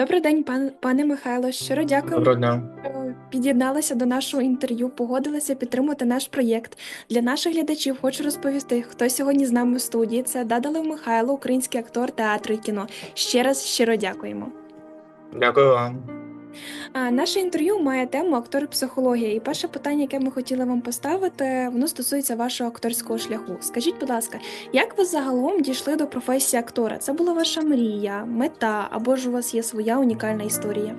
Добрий день, пан, пане Михайло. Щиро дякуємо, Доброго дня. під'єдналися до нашого інтерв'ю, погодилися підтримати наш проєкт. Для наших глядачів хочу розповісти, хто сьогодні з нами в студії. Це Дадалев Михайло, український актор театру і кіно. Ще раз щиро дякуємо. Дякую вам. А, наше інтерв'ю має тему актор психологія. І перше питання, яке ми хотіли вам поставити, воно стосується вашого акторського шляху. Скажіть, будь ласка, як ви загалом дійшли до професії актора? Це була ваша мрія, мета або ж у вас є своя унікальна історія?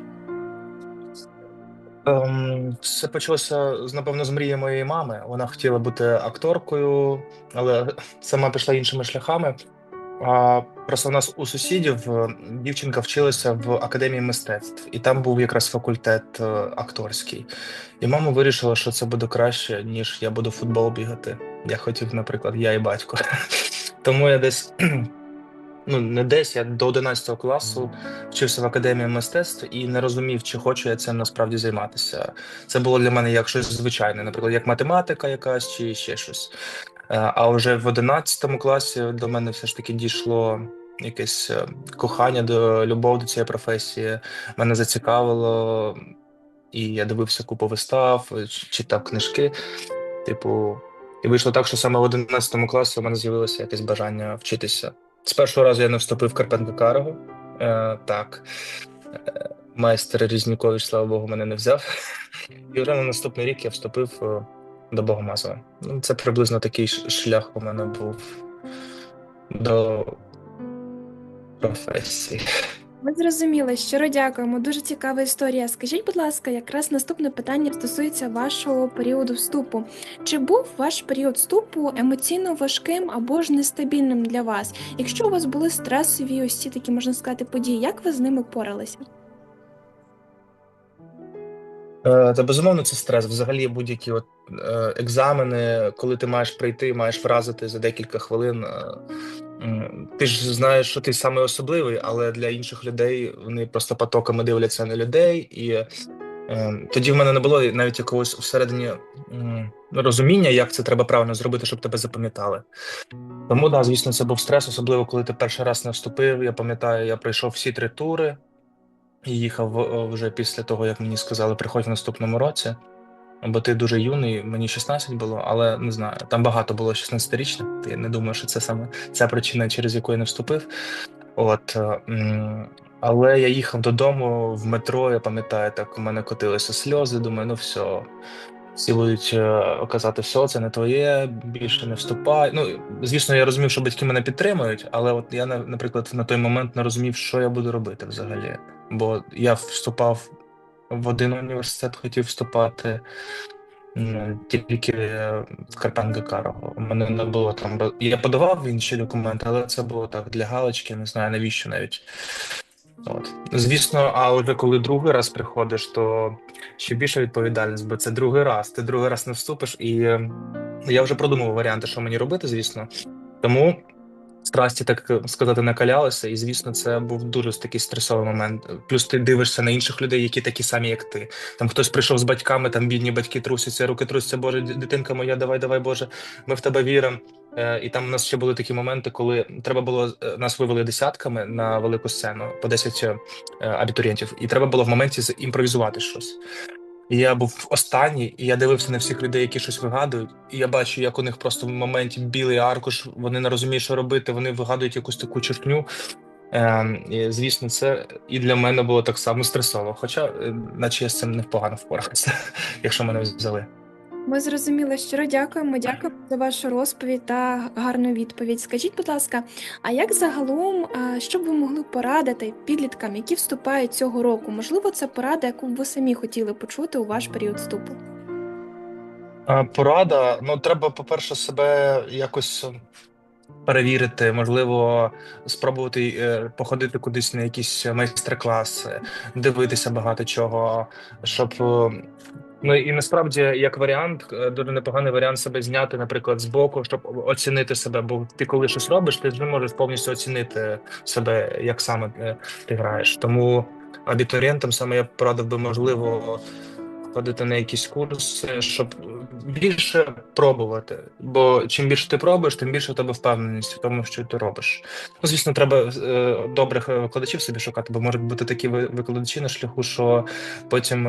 Ем, Все почалося напевно, з мрії моєї мами. Вона хотіла бути акторкою, але сама пішла іншими шляхами. А просто у нас у сусідів дівчинка вчилася в академії мистецтв, і там був якраз факультет е, акторський. І мама вирішила, що це буде краще, ніж я буду футбол бігати. Я хотів, наприклад, я і батько. Тому я десь, ну не десь, я до 11 класу вчився в академії мистецтв і не розумів, чи хочу я цим насправді займатися. Це було для мене як щось звичайне, наприклад, як математика якась чи ще щось. Е, А вже в 11 класі до мене все ж таки дійшло якесь е, кохання до любов до цієї професії. Мене зацікавило, і я дивився купу вистав, е, читав книжки. Типу, і вийшло так, що саме в 11 класі у мене з'явилося якесь бажання вчитися. З першого разу я не вступив в Карпенка Карого. Е, так. Е, Майстер Різнікович, слава Богу, мене не взяв. І вже на наступний рік я вступив до Богомазова. Ну, це приблизно такий шлях у мене був до професії. Ми зрозуміли, щиро дякуємо. Дуже цікава історія. Скажіть, будь ласка, якраз наступне питання стосується вашого періоду вступу. Чи був ваш період вступу емоційно важким або ж нестабільним для вас? Якщо у вас були стресові ось ці такі, можна сказати, події, як ви з ними поралися? Е, Та безумовно, це стрес. Взагалі, будь-які от е, екзамени, коли ти маєш прийти, маєш вразити за декілька хвилин. Е, Ти ж знаєш, що ти саме особливий, але для інших людей вони просто потоками дивляться на людей, і е, тоді в мене не було навіть якогось всередині м, розуміння, як це треба правильно зробити, щоб тебе запам'ятали. Тому да, звісно, це був стрес, особливо коли ти перший раз не вступив. Я пам'ятаю, я пройшов всі три тури. І їхав е, вже після того, як мені сказали, приходь в наступному році, бо ти дуже юний, мені 16 було, але не знаю, там багато було 16-річних. Я не думаю, що це саме ця причина, через яку я не вступив. От, е, але я їхав додому в метро, я пам'ятаю, так у мене котилися сльози. Думаю, ну все, всі будуть е, казати, все, це не твоє, більше не вступай. Ну, звісно, я розумів, що батьки мене підтримують, але от я, на- наприклад, на той момент не розумів, що я буду робити взагалі. Бо я вступав в один університет, хотів вступати тільки е, в Карпенка Карого. У мене не було там. Я подавав інші документи, але це було так для галочки, не знаю навіщо навіть. От. Звісно, а вже коли другий раз приходиш, то ще більша відповідальність, бо це другий раз. Ти другий раз не вступиш, і е, я вже продумав варіанти, що мені робити, звісно. Тому страсті, так сказати, накалялися, і звісно, це був дуже такий стресовий момент. Плюс ти дивишся на інших людей, які такі самі, як ти. Там хтось прийшов з батьками, там бідні батьки трусяться, руки трусяться, Боже, дитинка моя, давай, давай, Боже, ми в тебе віримо. Е, І там у нас ще були такі моменти, коли треба було е, нас вивели десятками на велику сцену по 10 е, абітурієнтів, і треба було в моменті імпровізувати щось. Я був останній, і я дивився на всіх людей, які щось вигадують. І я бачу, як у них просто в моменті білий аркуш, вони не розуміють, що робити, вони вигадують якусь таку чертню. Е, звісно, це і для мене було так само стресово. Хоча, е, наче я з цим непогано впорався, якщо мене взяли. Ми зрозуміли, щиро дякуємо. Дякуємо за вашу розповідь та гарну відповідь. Скажіть, будь ласка, а як загалом, що б ви могли порадити підліткам, які вступають цього року? Можливо, це порада, яку б ви самі хотіли почути у ваш період вступу? Порада, ну треба, по-перше, себе якось перевірити, можливо, спробувати е, походити кудись на якісь майстер-класи, дивитися багато чого, щоб. Ну і насправді, як варіант, е, дуже непоганий варіант себе зняти, наприклад, з боку, щоб оцінити себе. Бо ти, коли щось робиш, ти не можеш повністю оцінити себе, як саме е, ти граєш. Тому абітурієнтам саме я порадив би, можливо, ходити на якісь курси, щоб більше пробувати. Бо чим більше ти пробуєш, тим більше у тебе впевненість в тому, що ти робиш. Ну, звісно, треба е, добрих викладачів собі шукати, бо можуть бути такі викладачі на шляху, що потім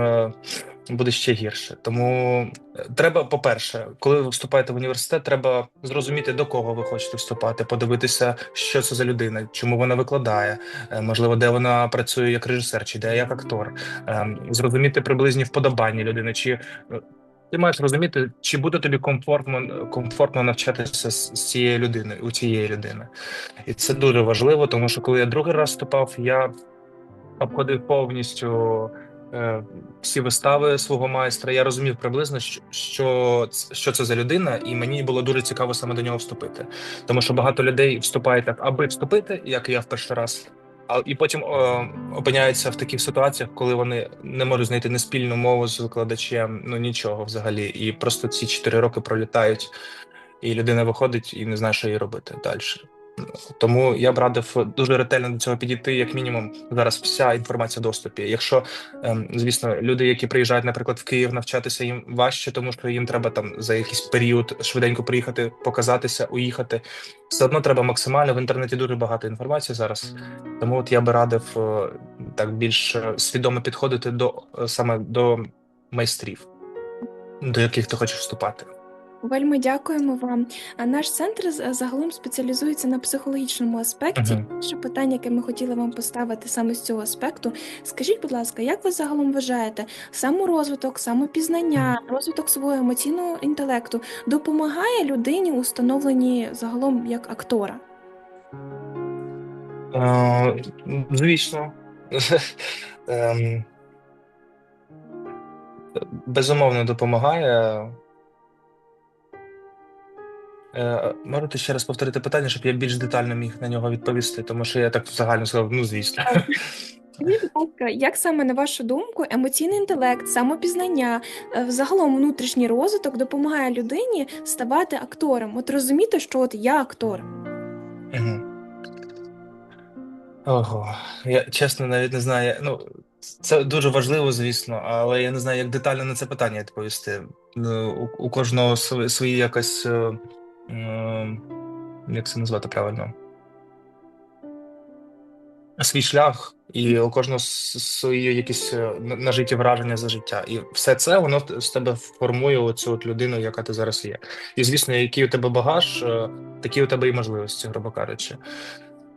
буде ще гірше. Тому е, треба, по-перше, коли ви вступаєте в університет, треба зрозуміти, до кого ви хочете вступати, подивитися, що це за людина, чому вона викладає, е, можливо, де вона працює як режисер, чи де як актор, Ем, зрозуміти приблизні вподобання людини, чи е, ти маєш розуміти, чи буде тобі комфортно комфортно навчатися з, з цією людиною у цієї людини, і це дуже важливо, тому що коли я другий раз вступав, я обходив повністю е, всі вистави свого майстра. Я розумів приблизно, що, що, це за людина, і мені було дуже цікаво саме до нього вступити. Тому що багато людей вступають так, аби вступити, як я в перший раз. А і потім е, опиняються в таких ситуаціях, коли вони не можуть знайти не спільну мову з викладачем, ну нічого взагалі. І просто ці чотири роки пролітають, і людина виходить і не знає, що їй робити далі. Тому я б радив дуже ретельно до цього підійти, як мінімум, зараз вся інформація в доступі. Якщо, ем, звісно, люди, які приїжджають, наприклад, в Київ навчатися, їм важче, тому що їм треба там за якийсь період швиденько приїхати, показатися, уїхати. Все одно треба максимально в інтернеті дуже багато інформації зараз. Тому от я би радив е, так більш е, свідомо підходити до е, саме до майстрів, до яких ти хочеш вступати. Вельми дякуємо вам. А Наш центр загалом спеціалізується на психологічному аспекті. Мгм. Перше питання, яке ми хотіли вам поставити саме з цього аспекту. Скажіть, будь ласка, як ви загалом вважаєте, саморозвиток, самопізнання, розвиток свого емоційного інтелекту допомагає людині у становленні загалом як актора? Е, Звісно. Ем, Безумовно допомагає. Е, Можете ще раз повторити питання, щоб я більш детально міг на нього відповісти, тому що я так загально сказав, ну звісно. Будь ласка, як саме на вашу думку емоційний інтелект, самопізнання, е, загалом внутрішній розвиток допомагає людині ставати актором? От розуміти, що от я актор. Ого, я чесно навіть не знаю. Ну, це дуже важливо, звісно, але я не знаю, як детально на це питання відповісти. Ну, у, кожного свої якась, е, е, як це назвати правильно? Свій шлях, і у кожного свої якісь е, нажиті враження за життя. І все це воно з тебе формує оцю от людину, яка ти зараз є. І звісно, який у тебе багаж, е, такі у тебе і можливості, грубо кажучи.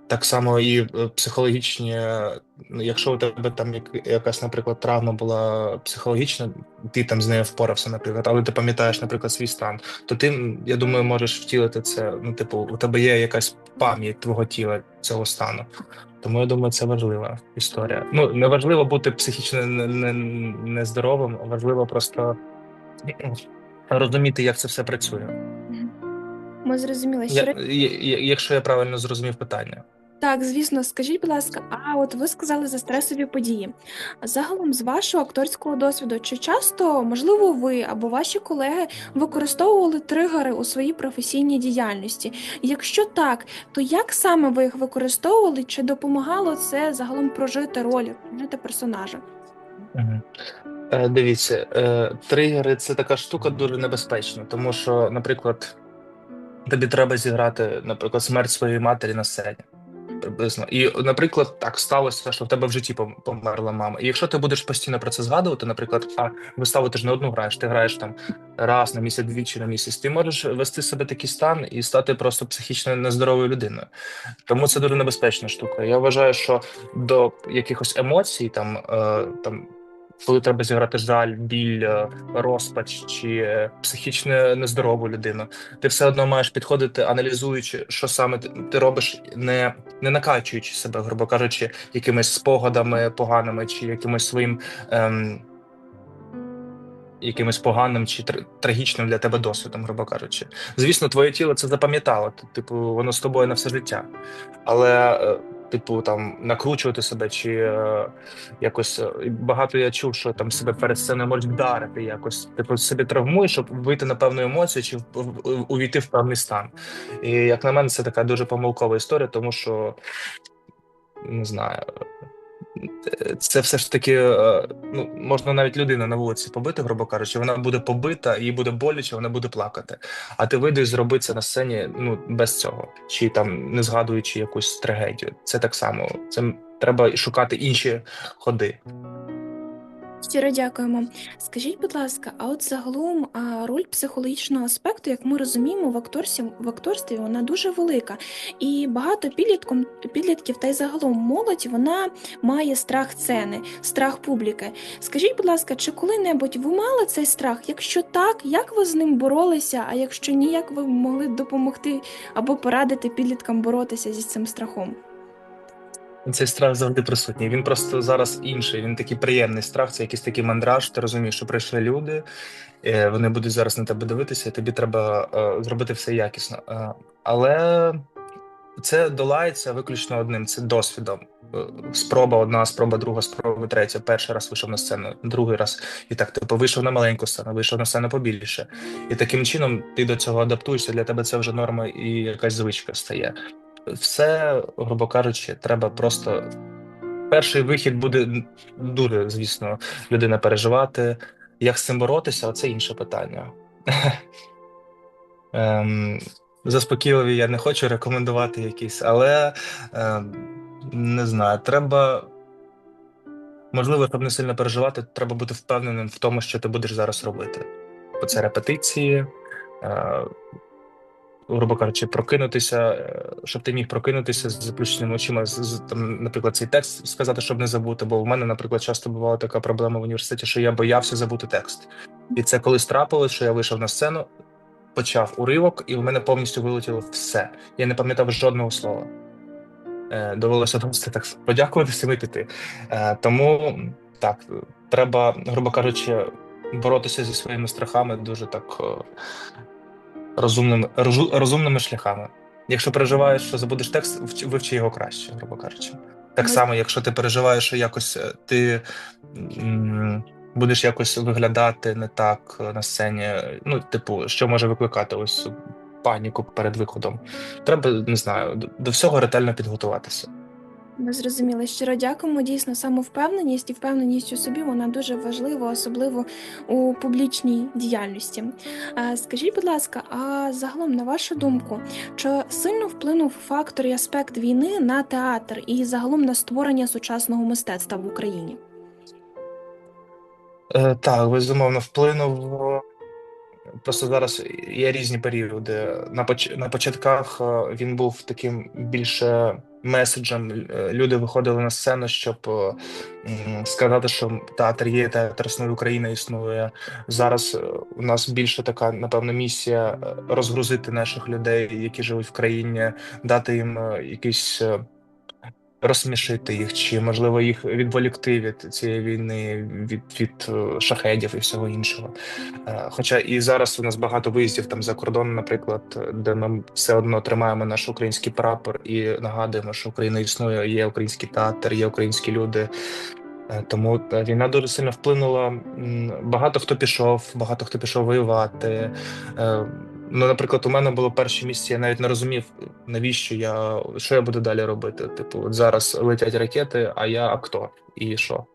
Так само і е, психологічні, е, ну, якщо у тебе там якась, наприклад, травма була психологічна, ти там з нею впорався, наприклад, але ти пам'ятаєш, наприклад, свій стан, то ти, я думаю, можеш втілити це. Ну, типу, у тебе є якась пам'ять твого тіла цього стану. Тому я думаю, це важлива історія. Ну, не важливо бути психічно не- не- нездоровим, важливо просто розуміти, як це все працює. Ми зрозуміли, що Я, я- я- якщо я правильно зрозумів питання. Так, звісно, скажіть, будь ласка, а от ви сказали за стресові події. Загалом, з вашого акторського досвіду, чи часто, можливо, ви або ваші колеги використовували тригери у своїй професійній діяльності? Якщо так, то як саме ви їх використовували? Чи допомагало це загалом прожити роль, прожити персонажа? Е, Дивіться, е, тригери це така штука дуже небезпечна, тому що, наприклад, тобі треба зіграти, наприклад, смерть своєї матері на сцені. Приблизно. І, наприклад, так сталося, що в тебе в житті померла мама. І якщо ти будеш постійно про це згадувати, наприклад, а виставу ти ж не одну граєш, ти граєш там раз на місяць, двічі на місяць, ти можеш вести себе такий стан і стати просто психічно нездоровою людиною. Тому це дуже небезпечна штука. Я вважаю, що до якихось емоцій, там, е, там коли треба зіграти жаль, біль, е, розпач чи е, психічно нездорову людину, ти все одно маєш підходити, аналізуючи, що саме ти, робиш, не, не накачуючи себе, грубо кажучи, якимись спогадами поганими чи якимось своїм. Ем, Якимось поганим чи тр- трагічним для тебе досвідом, грубо кажучи. Звісно, твоє тіло це запам'ятало, типу, воно з тобою на все життя. Але, е, типу, там накручувати себе, чи е, якось е, багато я чув, що там себе перед сценою можуть вдарити, якось типу себе травмуєш, щоб вийти на певну емоцію чи в- увійти в певний стан. І як на мене, це така дуже помилкова історія, тому що не знаю. Це все ж таки, е, ну, можна навіть людину на вулиці побити, грубо кажучи, вона буде побита, їй буде боляче, вона буде плакати. А ти вийдеш зробити це на сцені ну, без цього, чи там не згадуючи якусь трагедію. Це так само. Це треба шукати інші ходи. Щиро дякуємо. Скажіть, будь ласка, а от загалом роль психологічного аспекту, як ми розуміємо, в акторстві, в акторстві вона дуже велика. І багато підлітком, підлітків та й загалом молодь вона має страх сцени, страх публіки. Скажіть, будь ласка, чи коли-небудь ви мали цей страх? Якщо так, як ви з ним боролися? А якщо ні, як ви могли допомогти або порадити підліткам боротися зі цим страхом? Цей страх завжди присутній. Він просто зараз інший. Він такий приємний страх, це якийсь такий мандраж. Ти розумієш, що прийшли люди, е, вони будуть зараз на тебе дивитися, і тобі треба е, зробити все якісно. Е, Але це долається виключно одним: це досвідом. Спроба одна, спроба друга, спроба третя. Перший раз вийшов на сцену, другий раз. І так, типу, вийшов на маленьку сцену, вийшов на сцену побільше. І таким чином ти до цього адаптуєшся. Для тебе це вже норма і якась звичка стає. Все, грубо кажучи, треба просто. Перший вихід буде дуже, звісно, людина переживати. Як з цим боротися, це інше питання. Ем, Заспокійливі я не хочу рекомендувати якісь, але ем, не знаю, треба. Можливо, щоб не сильно переживати, треба бути впевненим в тому, що ти будеш зараз робити. Бо це репетиції, е, грубо кажучи, прокинутися, е, щоб ти міг прокинутися з заплющеними очима, з, там, наприклад, цей текст сказати, щоб не забути. Бо в мене, наприклад, часто бувала така проблема в університеті, що я боявся забути текст. І це коли трапилось, що я вийшов на сцену, почав уривок, і в мене повністю вилетіло все. Я не пам'ятав жодного слова. Е, Довелося просто так подякувати всім і піти. Е, Тому так, треба, грубо кажучи, боротися зі своїми страхами дуже так розумними, розу- розумними шляхами. Якщо переживаєш, що забудеш текст, вч- вивчи його краще, грубо кажучи. Так само, якщо ти переживаєш, що якось е, ти будеш якось виглядати не так е, на сцені, ну, типу, що може викликати ось паніку перед виходом. Треба, не знаю, до всього ретельно підготуватися. Ми зрозуміли. Щиро дякуємо. Дійсно, самовпевненість і впевненість у собі вона дуже важлива, особливо у публічній діяльності. Скажіть, будь ласка, а загалом, на вашу думку, чи сильно вплинув фактор і аспект війни на театр і загалом на створення сучасного мистецтва в Україні? Е, Так, безумовно, вплинув. Просто зараз є різні періоди. На поч... на початках е, він був таким більше меседжем. Е, Люди виходили на сцену, щоб е, сказати, що театр є, театр існує, Україна існує. Зараз у нас більше така, напевно, місія розгрузити наших людей, які живуть в країні, дати їм якийсь. Розсмішити їх, чи можливо їх відволікти від цієї війни, від, від е, шахедів і всього іншого. Е, Хоча і зараз у нас багато виїздів там за кордон, наприклад, де ми все одно тримаємо наш український прапор і нагадуємо, що Україна існує, є український театр, є українські люди. Е, Тому війна дуже сильно вплинула. Багато хто пішов, багато хто пішов воювати. Ну, наприклад, у мене було перші місяці, я навіть не розумів, навіщо я що я буду далі робити. Типу, от зараз летять ракети, а я актор. І що?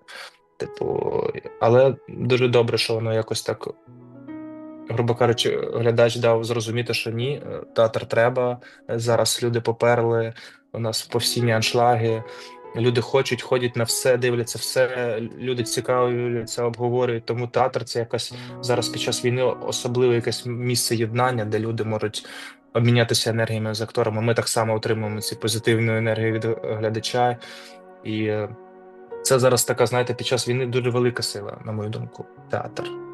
Типу, але дуже добре, що воно якось так грубо кажучи, глядач дав зрозуміти, що ні, е, театр треба. Е, Зараз люди поперли, у нас постійні аншлаги. Люди хочуть, ходять на все, дивляться все. Люди цікавляться, обговорюють. Тому театр це якась зараз під час війни особливе якесь місце єднання, де люди можуть обмінятися енергіями з акторами. Ми так само отримуємо ці позитивну енергію від глядача. І е, це зараз така, знаєте, під час війни дуже велика сила, на мою думку, театр.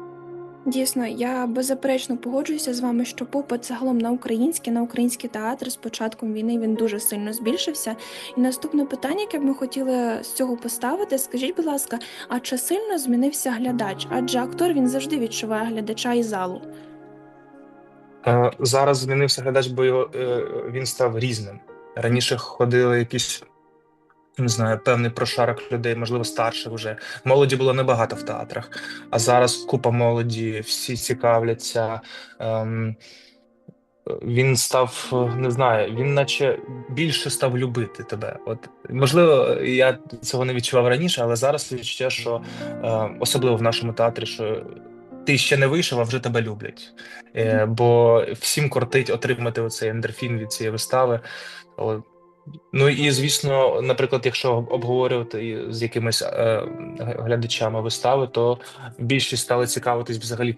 Дійсно, я беззаперечно погоджуюся з вами, що попит загалом на український, на український театр з початком війни він дуже сильно збільшився. І наступне питання, яке б ми хотіли з цього поставити, скажіть, будь ласка, а чи сильно змінився глядач? Адже актор він завжди відчуває глядача і залу. Е, Зараз змінився глядач, бо е, він став різним. Раніше ходили якісь, не знаю, певний прошарок людей, можливо, старших вже. Молоді було небагато в театрах, а зараз купа молоді, всі цікавляться. Ем, Він став, не знаю, він наче більше став любити тебе. От можливо, я цього не відчував раніше, але зараз відчуття, що е, особливо в нашому театрі, що ти ще не вийшов, а вже тебе люблять. Е, бо всім кортить отримати оцей ендорфін від цієї вистави. Ну і звісно, наприклад, якщо обговорювати з якимись е, глядачами вистави, то більшість стали цікавитись взагалі.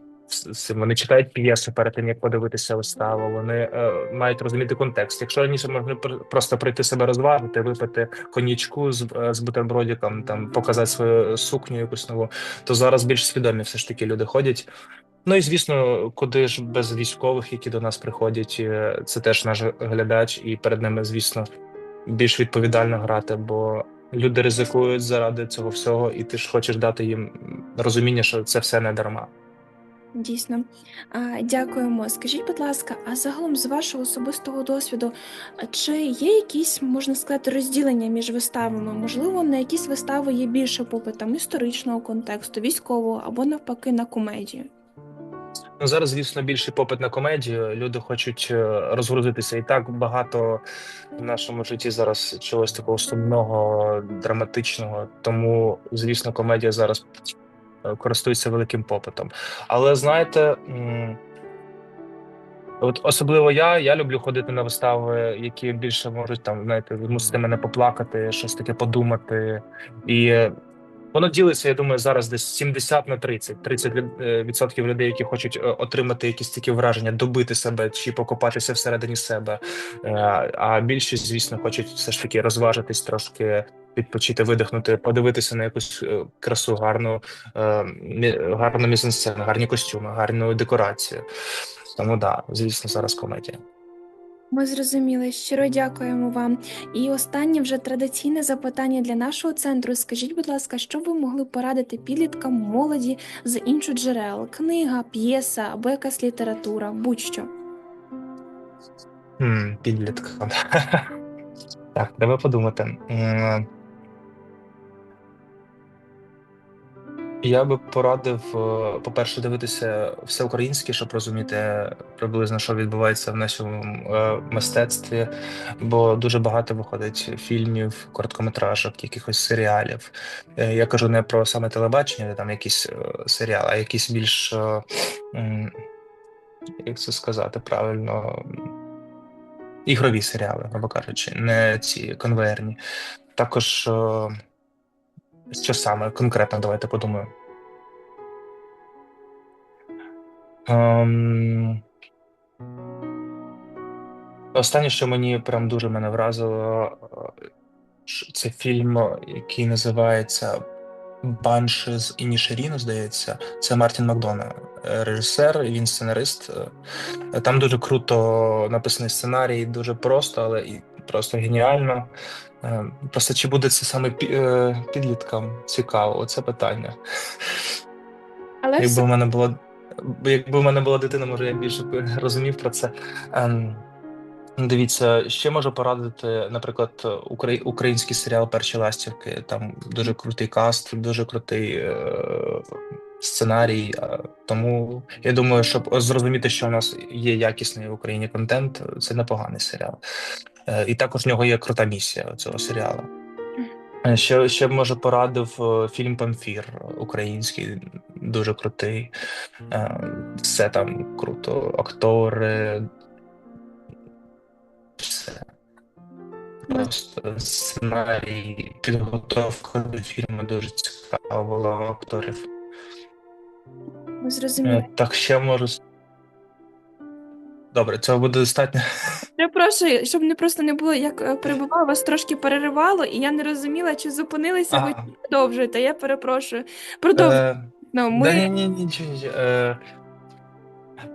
Вони читають п'єси перед тим, як подивитися виставу. Вони е, мають розуміти контекст. Якщо раніше можна просто прийти себе розважити, випити коньячку з, е, з бутербродиком, там показати свою сукню якусь нову, то зараз більш свідомі все ж таки люди ходять. Ну і звісно, куди ж без військових, які до нас приходять, е, це теж наш глядач, і перед ними, звісно, більш відповідально грати, бо люди ризикують заради цього всього, і ти ж хочеш дати їм розуміння, що це все не дарма. Дійсно. Дякуємо. Скажіть, будь ласка, а загалом з вашого особистого досвіду, чи є якісь, можна сказати, розділення між виставами? Можливо, на якісь вистави є більше попитом історичного контексту, військового або навпаки на комедію? Ну, зараз, звісно, більший попит на комедію. Люди хочуть е, розгрузитися і так багато в нашому житті зараз чогось такого сумного, драматичного. Тому, звісно, комедія зараз е, користується великим попитом. Але знаєте, от особливо я, я люблю ходити на вистави, які більше можуть там, знаєте, змусити мене поплакати, щось таке подумати. І Воно ділиться, я думаю, зараз десь 70 на 30. 30 е, відсотків людей, які хочуть е, отримати якісь такі враження, добити себе чи покопатися всередині себе. Е, а більшість, звісно, хочуть все ж таки розважитись трошки. Відпочити, видихнути, подивитися на якусь красу, гарну гарну мізансцену, гарні костюми, гарну декорацію. Тому да, звісно, зараз комедія. Ми зрозуміли, щиро дякуємо вам. І останнє вже традиційне запитання для нашого центру. Скажіть, будь ласка, що ви могли порадити підліткам молоді з інших джерел? Книга, п'єса або якась література, будь-що. Підліткам. Так, треба подумати. Я би порадив, е, по-перше, дивитися все українське, щоб розуміти приблизно, що відбувається в нашому е, мистецтві, бо дуже багато виходить фільмів, короткометражок, якихось серіалів. Е, я кажу не про саме телебачення, там якісь серіали, а якісь більш, як це сказати правильно, ігрові серіали, грубо кажучи, не ці конвейерні. Також. Що саме конкретно, давайте подумаємо. Ем... Останнє, що мені прям дуже мене вразило, е, це фільм, який називається Банши з Інішеріну, здається. Це Мартін Макдона, е, режисер, він сценарист. Е, там дуже круто написаний сценарій, дуже просто, але і просто геніально. Е, просто чи буде це саме е, підліткам цікаво? Оце питання. Але Якби все... в мене було якби в мене була дитина, може я більше розумів про це. Ем, дивіться, ще можу порадити, наприклад, український серіал Перші ластівки. Там дуже крутий каст, дуже крутий е, сценарій. Тому я думаю, щоб зрозуміти, що у нас є якісний в Україні контент, це непоганий серіал. Е, і також в нього є крута місія цього серіалу. Е, ще ще б може порадив е, фільм Памфір український, дуже крутий. Все там круто, актори. Все. Просто сценарій, підготовка до фільму дуже цікава була акторів. Зрозуміло. Так ще можу Добре, цього буде достатньо. Перепрошую, щоб не просто не було, як перебував, вас трошки переривало, і я не розуміла, чи зупинилися ви чи продовжуєте. Я перепрошую. Продовжуйте. Е, Ну, ми... Ні, ні, ні, ні. Е,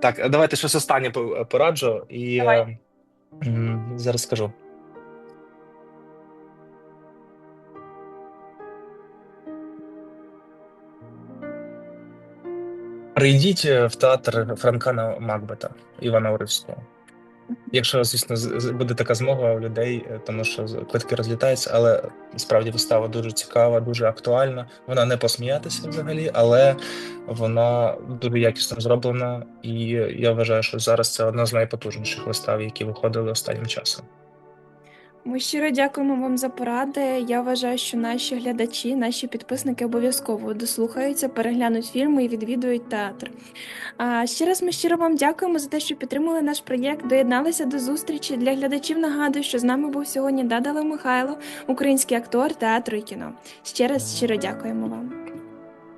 так, давайте щось останнє пораджу і е, зараз скажу. Прийдіть в театр Франкана Макбета Івана Уривського. Якщо, звісно, буде така змога у людей, е, тому що квитки розлітаються, але справді вистава дуже цікава, дуже актуальна. Вона не посміятися взагалі, але вона дуже якісно зроблена, і я вважаю, що зараз це одна з найпотужніших вистав, які виходили останнім часом. Ми щиро дякуємо вам за поради. Я вважаю, що наші глядачі, наші підписники обов'язково дослухаються, переглянуть фільми і відвідують театр. А ще раз ми щиро вам дякуємо за те, що підтримали наш проєкт, доєдналися до зустрічі. Для глядачів нагадую, що з нами був сьогодні Дадало Михайло, український актор театру і кіно. Ще раз щиро дякуємо вам.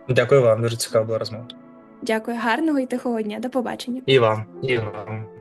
Дякую вам, дуже цікава була розмова. Дякую, гарного і тихого дня. До побачення. І вам, і вам.